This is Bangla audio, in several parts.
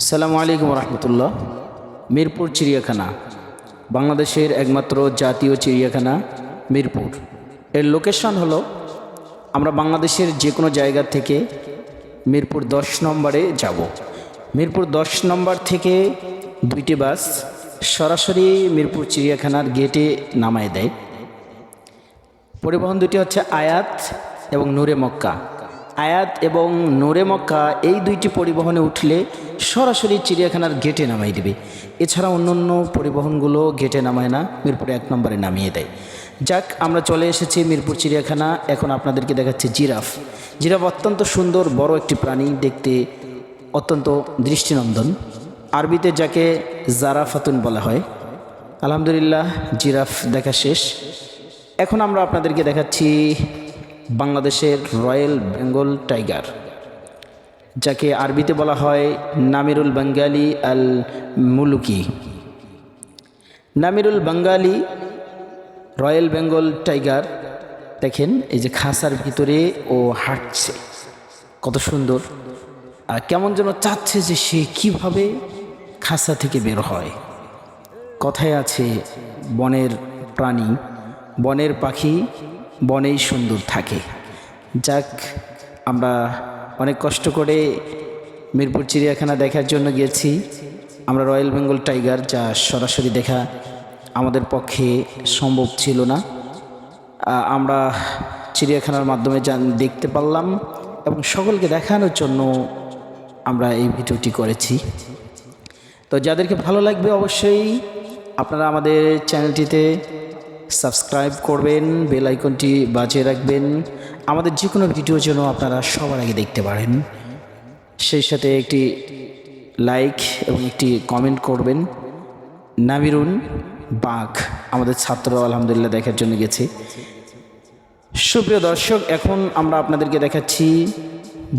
আসসালামু আলাইকুম রহমতুল্লাহ মিরপুর চিড়িয়াখানা, বাংলাদেশের একমাত্র জাতীয় চিড়িয়াখানা মিরপুর। এর লোকেশন হলো, আমরা বাংলাদেশের যে কোনো জায়গা থেকে মিরপুর দশ নম্বরে যাব। মিরপুর দশ নম্বর থেকে দুইটি বাস সরাসরি মিরপুর চিড়িয়াখানার গেটে নামায় দেয়। পরিবহন দুটি হচ্ছে আয়াত এবং নূরে মক্কা। আয়াত এবং নূরে মক্কা এই দুইটি পরিবহনে উঠলে সরাসরি চিড়িয়াখানার গেটে নামাই দেবে। এছাড়া অন্য অন্য পরিবহনগুলো গেটে নামায় না, মিরপুরে এক নম্বরে নামিয়ে দেয়। যাক, আমরা চলে এসেছি মিরপুর চিড়িয়াখানা। এখন আপনাদেরকে দেখাচ্ছে জিরাফ। জিরাফ অত্যন্ত সুন্দর, বড় একটি প্রাণী, দেখতে অত্যন্ত দৃষ্টিনন্দন। আরবিতে যাকে জারাফাতুন বলা হয়। আলহামদুলিল্লাহ, জিরাফ দেখা শেষ। এখন আমরা আপনাদেরকে দেখাচ্ছি বাংলাদেশের রয়্যাল বেঙ্গল টাইগার, যাকে আরবিতে বলা হয় নামিরুল বাঙ্গালি আল মুলুকি। নামিরুল বাঙ্গালি রয়্যাল বেঙ্গল টাইগার, দেখেন এই যে খাসার ভিতরে ও হাঁটছে, কত সুন্দর। আর কেমন যেন চাচ্ছে যে সে কীভাবে খাসা থেকে বের হয়। কথায় আছে, বনের প্রাণী, বনের পাখি বনেই সুন্দর থাকে। যাক, আমরা অনেক কষ্ট করে মিরপুর চিড়িয়াখানা দেখার জন্য গিয়েছি। আমরা রয়্যাল বেঙ্গল টাইগার, যা সরাসরি দেখা আমাদের পক্ষে সম্ভব ছিল না। আমরা চিড়িয়াখানার মাধ্যমে দেখতে পারলাম এবং সকলকে দেখানোর জন্য আমরা এই ভিডিওটি করেছি। তো যাদেরকে ভালো লাগবে অবশ্যই আপনারা আমাদের চ্যানেলটিতে সাবস্ক্রাইব করবেন, বেল আইকনটি বাজিয়ে রাখবেন। আমাদের যে কোনো ভিডিও যেন আপনারা সবার আগে দেখতে পারেন। সেই সাথে একটি লাইক এবং একটি কমেন্ট করবেন। নামিরুন বাঘ আমাদের ছাত্র আলহামদুলিল্লাহ দেখার জন্য গেছে। সুপ্রিয় দর্শক, এখন আমরা আপনাদেরকে দেখাচ্ছি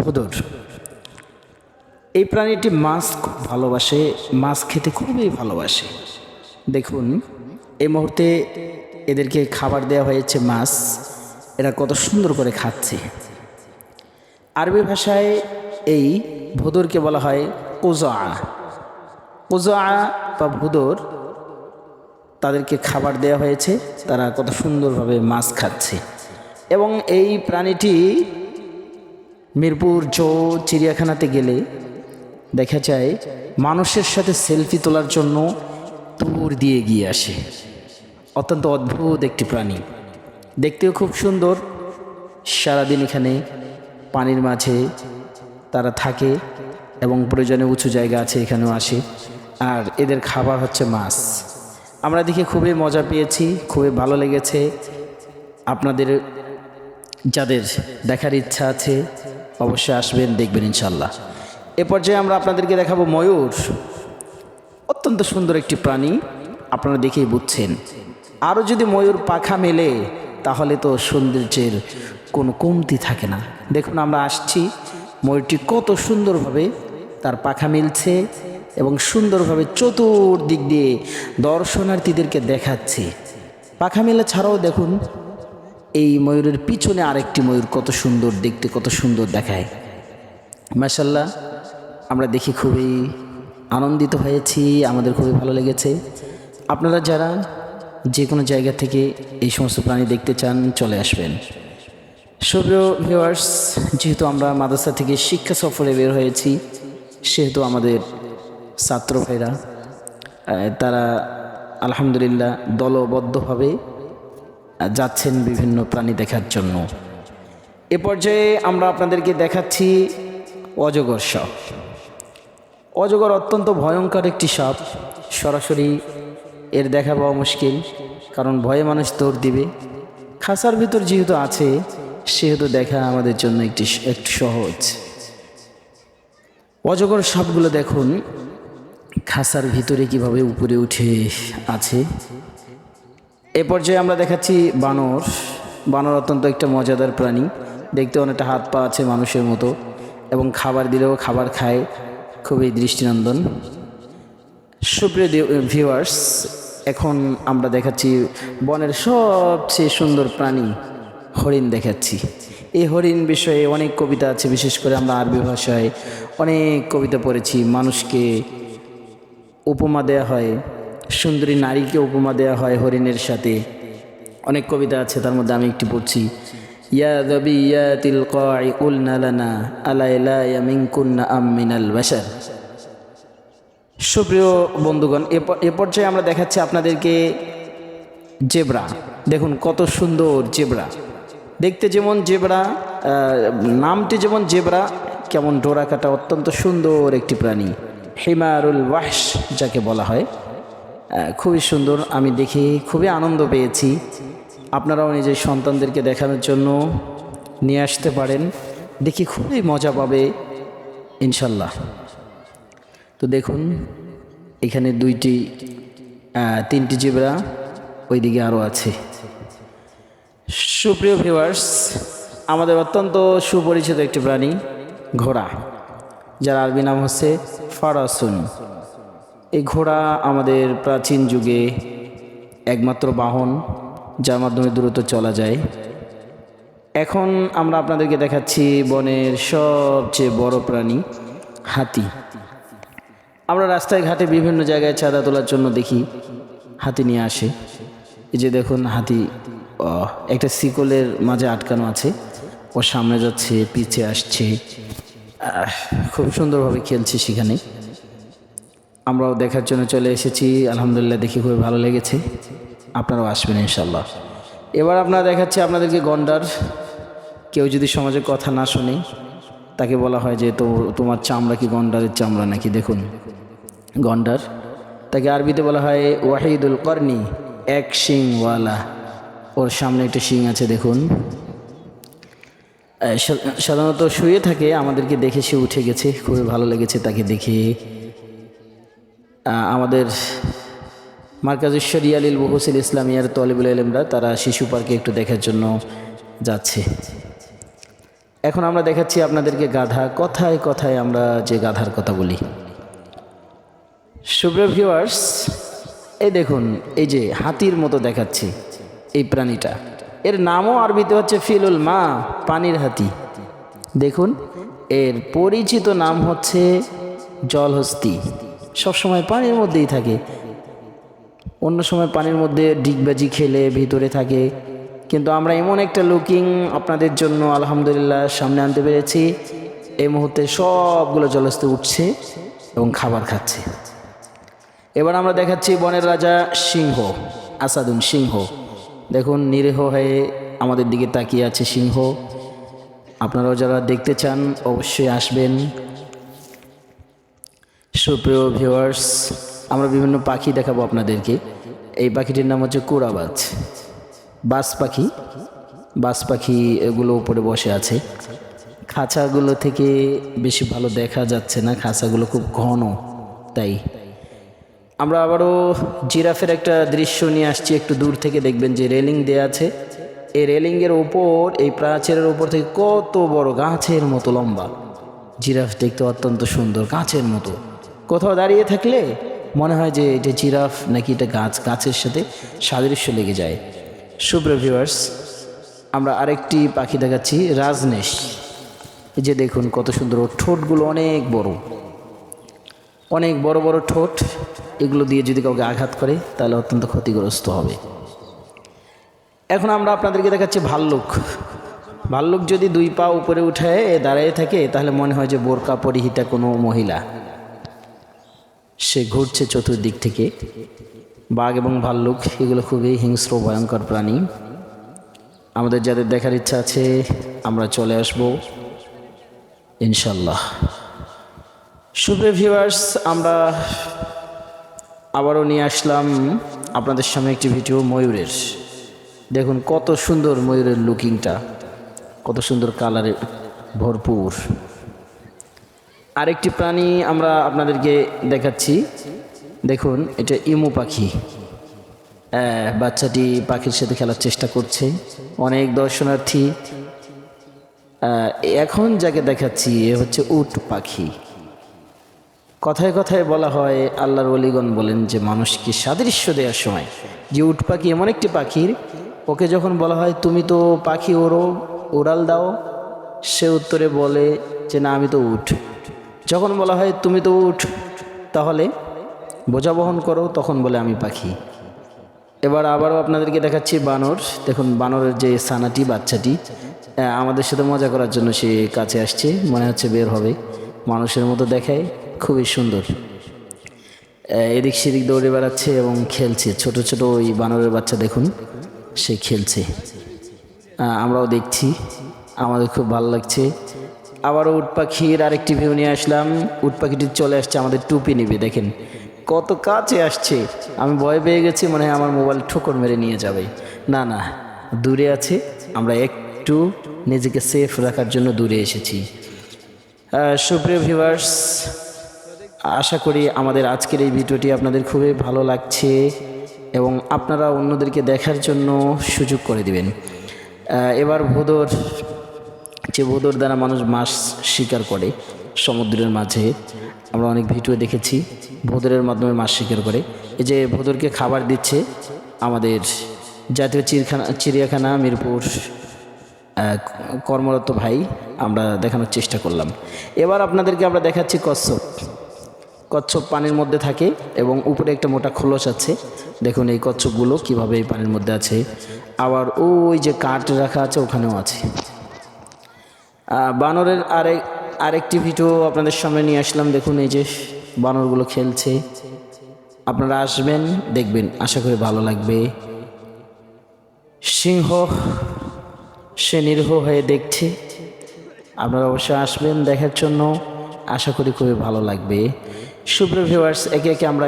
ভোদর। এই প্রাণীটি মাছ খুব ভালোবাসে, মাছ খেতে খুবই ভালোবাসে। দেখুন, এই মুহূর্তে এদেরকে খাবার দেওয়া হয়েছে মাছ। এরা কত সুন্দর করে খাচ্ছে। আরবি ভাষায় এই ভুদরকে বলা হয় কোজা কোজা বা ভুদর তাদেরকে খাবার দেওয়া হয়েছে, তারা কত সুন্দরভাবে মাছ খাচ্ছে। এবং এই প্রাণীটি মিরপুর, জো, চিড়িয়াখানাতে গেলে দেখা যায় মানুষের সাথে সেলফি তোলার জন্য দূর দিয়ে গিয়ে আসে। অত্যন্ত অদ্ভুত একটি প্রাণী। দেখতেও খুব সুন্দর। সারাদিন এখানে পানির মাঝে তারা থাকে এবং প্রয়োজনে উঁচু জায়গা আছে, এখানেও আসে। আর এদের খাবার হচ্ছে মাছ। আমরা দেখে খুবই মজা পেয়েছি, খুবই ভালো লেগেছে। আপনাদের, যাদের দেখার ইচ্ছা আছে, অবশ্যই আসবেন, দেখবেন ইনশাল্লাহ এ পর্যায়ে আমরা আপনাদেরকে দেখাবো ময়ূর। অত্যন্ত সুন্দর একটি প্রাণী, আপনারা দেখেই বুঝছেন। আরও যদি ময়ূর পাখা মেলে, তাহলে তো সৌন্দর্যের কোনো কমতি থাকে না। দেখুন আমরা আসছি, ময়ূরটি কত সুন্দরভাবে তার পাখা মিলছে এবং সুন্দরভাবে চতুর্দিক দিয়ে দর্শনার্থীদেরকে দেখাচ্ছে। পাখা মেলা ছাড়াও দেখুন, এই ময়ূরের পিছনে আরেকটি ময়ূর কত সুন্দর দেখতে, কত সুন্দর দেখায়। মাসাল্লাহ আমরা দেখি খুবই আনন্দিত হয়েছি, আমাদের খুবই ভালো লেগেছে। আপনারা যারা যে কোনো জায়গা থেকে এই সমস্ত প্রাণী দেখতে চান, চলে আসবেন। সুপ্রিয় ভিউয়ার্স যেহেতু আমরা মাদ্রাসা থেকে শিক্ষা সফরে বের হয়েছি, সেহেতু আমাদের ছাত্র ভাইরা তারা আলহামদুলিল্লাহ দলবদ্ধভাবে যাচ্ছেন বিভিন্ন প্রাণী দেখার জন্য। এ পর্যায়ে আমরা আপনাদেরকে দেখাচ্ছি অজগর সাপ। অজগর অত্যন্ত ভয়ঙ্কর একটি সাপ, সরাসরি এর দেখা পাওয়া মুশকিল, কারণ ভয়ে মানুষ দৌড় দিবে। খাসার ভিতর যেহেতু আছে, সেহেতু দেখা আমাদের জন্য একটি একটু সহজ। অজগর সাপগুলো দেখুন, খাসার ভিতরে কীভাবে উপরে উঠে আছে। এ পর্যায়ে আমরা দেখাচ্ছি বানর। বানর অত্যন্ত একটা মজাদার প্রাণী। দেখতে অনেকটা হাত পা আছে মানুষের মতো, এবং খাবার দিলেও খাবার খায়। খুবই দৃষ্টিনন্দন। সুপ্রিয় ভিউয়ার্স এখন আমরা দেখাচ্ছি বনের সবচেয়ে সুন্দর প্রাণী হরিণ দেখাচ্ছি। এই হরিণ বিষয়ে অনেক কবিতা আছে, বিশেষ করে আমরা আরবি ভাষায় অনেক কবিতা পড়েছি। মানুষকে উপমা দেয়া হয়, সুন্দরী নারীকে উপমা দেয়া হয় হরিণের সাথে। অনেক কবিতা আছে, তার মধ্যে আমি একটি পড়ছি। ইয়া দবি ইয়া তিল কাই উলনা লানা আলাইলা ইয়ামিনকুন্না আমিনাল বাশার। সুপ্রিয় বন্ধুগণ, এ পর্যায়ে আমরা দেখাচ্ছি আপনাদেরকে জেব্রা। দেখুন কত সুন্দর জেব্রা। দেখতে যেমন জেব্রা নামটি যেমন জেব্রা, কেমন ডোরা কাটা অত্যন্ত সুন্দর একটি প্রাণী। হিমারুল ওয়াহস যাকে বলা হয়। খুবই সুন্দর, আমি দেখে খুবই আনন্দ পেয়েছি। আপনারাও নিজের সন্তানদেরকে দেখানোর জন্য নিয়ে আসতে পারেন। দেখি খুবই মজা পাবে, ইনশাল্লাহ। তো দেখুন, এখানে দুইটি তিনটি জেব্রা ওইদিকে আরও আছে। সুপ্রিয় ভিউয়ার্স আমাদের অত্যন্ত সুপরিচিত একটি প্রাণী, ঘোড়া, যার আরবি নাম হচ্ছে ফারাসুন। এই ঘোড়া আমাদের প্রাচীন যুগে একমাত্র বাহন, যার মাধ্যমে দ্রুত চলা যায়। এখন আমরা আপনাদেরকে দেখাচ্ছি বনের সবচেয়ে বড় প্রাণী, হাতি। আমরা রাস্তায় ঘাটে বিভিন্ন জায়গায় চাঁদা তোলার জন্য দেখি, হাতি নিয়ে আসে। এই যে দেখুন হাতি একটা শিকলের মাঝে আটকানো আছে। ও সামনে যাচ্ছে, পিছে আসছে। খুব সুন্দরভাবে খেলছে সেখানে। আমরাও দেখার জন্য চলে এসেছি। আলহামদুলিল্লাহ দেখি খুবই ভালো লেগেছে। আপনারাও আসবেন ইনশাল্লাহ এবার আপনারা দেখাচ্ছি আপনাদেরকে গন্ডার। কেউ যদি সমাজে কথা না শোনে, তাকে বলা হয় যে, তো, তোমার চামড়া কি গন্ডারের চামড়া নাকি? দেখুন। গন্ডার। তাকে আরবিতে বলা হয় ওয়াহিদুল কর্নি, এক শিংওয়ালা। ওর সামনে একটা শিং আছে, দেখুন। সাধারণত শুয়ে থাকে, আমাদেরকে দেখে সে উঠে গেছে। খুবই ভালো লেগেছে তাকে দেখে। আমাদের মার্কাজেশ্বরী আলীল বহুসিল ইসলামিয়ার তলিবুল এলেমরা তারা শিশু পার্কে একটু দেখার জন্য যাচ্ছে। এখন আমরা দেখাচ্ছি আপনাদেরকে গাধা। কথায় কথায় আমরা যে গাধার কথা বলি। ভিউয়ার্স এই দেখুন, এই যে হাতির মতো দেখাচ্ছে এই প্রাণীটা। এর নামও আরবিতে হচ্ছে ফিলুল মা, পানির হাতি। দেখুন, এর পরিচিত নাম হচ্ছে জলহস্তি। সবসময় পানির মধ্যেই থাকে। অন্য সময় পানির মধ্যে ডিগবাজি খেলে, ভিতরে থাকে। কিন্তু আমরা এমন একটা লুকিং আপনাদের জন্য, আলহামদুলিল্লাহ, সামনে আনতে পেরেছি। এই মুহূর্তে সবগুলো জলস্থে উঠছে এবং খাবার খাচ্ছে। এবার আমরা দেখাচ্ছি বনের রাজা সিংহ, আসাদুন সিংহ। দেখুন, নিরীহ হয়ে আমাদের দিকে তাকিয়ে আছে সিংহ। আপনারাও যারা দেখতে চান, অবশ্যই আসবেন। সুপ্রিয় ভিউয়ার্স আমরা বিভিন্ন পাখি দেখাবো আপনাদেরকে। এই পাখিটির নাম হচ্ছে কুড়াবাজ বাস পাখি বাস পাখি এগুলো উপরে বসে আছে। খাঁচাগুলো থেকে বেশি ভালো দেখা যাচ্ছে না, খাঁচাগুলো খুব ঘন, তাই। আমরা আবারও জিরাফের একটা দৃশ্য নিয়ে আসছি, একটু দূর থেকে দেখবেন যে রেলিং দেওয়া আছে। এই রেলিংয়ের ওপর, এই প্রাচীরের ওপর থেকে কত বড় গাছের মতো লম্বা। জিরাফ দেখতে অত্যন্ত সুন্দর, গাছের মতো। কোথাও দাঁড়িয়ে থাকলে মনে হয় যে এটা জিরাফ নাকি এটা গাছ, গাছের সাথে সাদৃশ্য লেগে যায়। সুপ্র ভিউয়ার্স আমরা আরেকটি পাখি দেখাচ্ছি, রাজনেশ। যে দেখুন, কত সুন্দর, ঠোঁটগুলো অনেক বড়। অনেক বড় বড় ঠোঁট, এগুলো দিয়ে যদি কাউকে আঘাত করে, তাহলে অত্যন্ত ক্ষতিগ্রস্ত হবে। এখন আমরা আপনাদেরকে দেখাচ্ছি ভাল্লুক। ভাল্লুক যদি দুই পা উপরে উঠায় দাঁড়িয়ে থাকে, তাহলে মনে হয় যে বোরকা পরিহিতা কোনো মহিলা। সে ঘুরছে চতুর্দিক থেকে। বাঘ এবং ভাল্লুক, এগুলো খুবই হিংস্র, ভয়ঙ্কর প্রাণী। আমাদের যাদের দেখার ইচ্ছা আছে, আমরা চলে আসব। ইনশাল্লাহ। সুপ্রিয় ভিউয়ার্স, আমরা আবারও নিয়ে আসলাম আপনাদের সামনে একটি ভিডিও ময়ূরের। দেখুন কত সুন্দর ময়ূরের লুকিংটা, কত সুন্দর কালারে ভরপুর। আরেকটি প্রাণী আমরা আপনাদেরকে দেখাচ্ছি। দেখুন, এটা ইমু পাখি। বাচ্চাটি পাখির সাথে খেলার চেষ্টা করছে। অনেক দর্শনার্থী। এখন যাকে দেখাচ্ছি, এ হচ্ছে উট পাখি। কথায় কথায় বলা হয়, আল্লাহর অলিগণ বলেন যে, মানুষকে সাদৃশ্য দেওয়ার সময় যে উট পাখি এমন একটি পাখির, ওকে যখন বলা হয়, তুমি তো পাখি ওরো উড়াল দাও, সে উত্তরে বলে যে, না, আমি তো উঠ যখন বলা হয়, তুমি তো উঠ তাহলে বোঝা বহন করো, তখন বলে, আমি পাখি। এবার আবারও আপনাদেরকে দেখাচ্ছি বানর। দেখুন, বানরের যে সানাটি, বাচ্চাটি আমাদের সাথে মজা করার জন্য সে কাছে আসছে। মনে হচ্ছে বের হবে। মানুষের মতো দেখায়। খুবই সুন্দর। এদিক সেদিক দৌড়ে বেড়াচ্ছে এবং খেলছে। ছোট ছোট ওই বানরের বাচ্চা দেখুন, সে খেলছে। আমরাও দেখছি। আমাদের খুব ভালো লাগছে। আবারও উট পাখির আরেকটি ভিউ নিয়ে আসলাম। উট পাখিটি চলে আসছে আমাদের টুপি নিবে, দেখেন। কত কাছে আসছে। আমি ভয় পেয়ে গেছি, মনে হয় আমার মোবাইল ঠোকর মেরে নিয়ে যাবে। না না, দূরে আছে। আমরা একটু নিজেকে সেফ রাখার জন্য দূরে এসেছি। সুপ্রিয় ভিউয়ার্স আশা করি আমাদের আজকের এই ভিডিওটি আপনাদের খুবই ভালো লাগছে এবং আপনারা অন্যদেরকে দেখার জন্য সুযোগ করে দিবেন। এবার ভোদর, যে ভোদর দ্বারা মানুষ মাছ শিকার করে সমুদ্রের মাঝে, আমরা অনেক ভিডিও দেখেছি, ভোদরের মাধ্যমে মাছ শিকার করে। এই যে ভোদরকে খাবার দিচ্ছে আমাদের জাতীয় চিরখানা, চিড়িয়াখানা, মিরপুর কর্মরত ভাই, আমরা দেখানোর চেষ্টা করলাম। এবার আপনাদেরকে আমরা দেখাচ্ছি কচ্ছপ। কচ্ছপ পানির মধ্যে থাকে এবং উপরে একটা মোটা খোলস আছে। দেখুন এই কচ্ছপগুলো কীভাবে এই পানির মধ্যে আছে। আবার ওই যে কাঠ রাখা আছে, ওখানেও আছে। বানরের আরেক আরেকটি ভিডিও আপনাদের সামনে নিয়ে আসলাম। দেখুন এই যে বানরগুলো খেলছে। আপনারা আসবেন, দেখবেন। আশা করি ভালো লাগবে। সিংহ সে নিরীহ হয়ে দেখছে। আপনারা অবশ্যই আসবেন দেখার জন্য। আশা করি খুবই ভালো লাগবে। সুপ্রিয় ভিউয়ার্স একে একে আমরা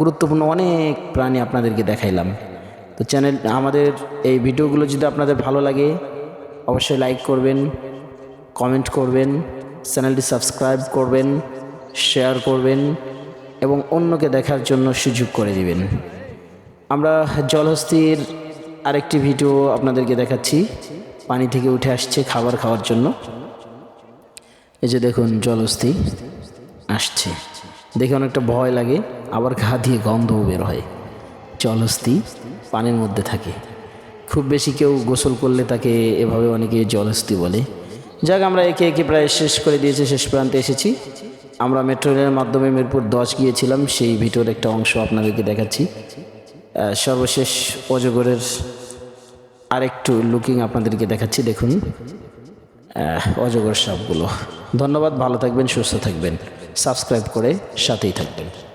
গুরুত্বপূর্ণ অনেক প্রাণী আপনাদেরকে দেখাইলাম। তো চ্যানেল আমাদের এই ভিডিওগুলো যদি আপনাদের ভালো লাগে, অবশ্যই লাইক করবেন কমেন্ট করবেন চ্যানেলটি সাবস্ক্রাইব করবেন শেয়ার করবেন, এবং অন্যকে দেখার জন্য সুযোগ করে দিবেন। আমরা জলহস্তির আরেকটি ভিডিও আপনাদেরকে দেখাচ্ছি। পানি থেকে উঠে আসছে খাবার খাওয়ার জন্য। এই যে দেখুন, জলহস্তি আসছে। দেখে অনেকটা ভয় লাগে, আবার ঘা দিয়ে গন্ধও বের হয়। জলহস্তি পানির মধ্যে থাকে। খুব বেশি কেউ গোসল করলে তাকে এভাবে অনেকে জলহস্তি বলে। যাক, আমরা একে একে প্রায় শেষ করে দিয়েছি, শেষ প্রান্তে এসেছি। আমরা মেট্রো রেলের মাধ্যমে মিরপুর দশ গিয়েছিলাম, সেই ভিডিওর একটা অংশ আপনাদেরকে দেখাচ্ছি। সর্বশেষ অজগরের আরেকটু লুকিং আপনাদেরকে দেখাচ্ছি, দেখুন। অজগর সাপগুলো। ধন্যবাদ, ভালো থাকবেন, সুস্থ থাকবেন। সাবস্ক্রাইব করে সাথেই থাকবেন।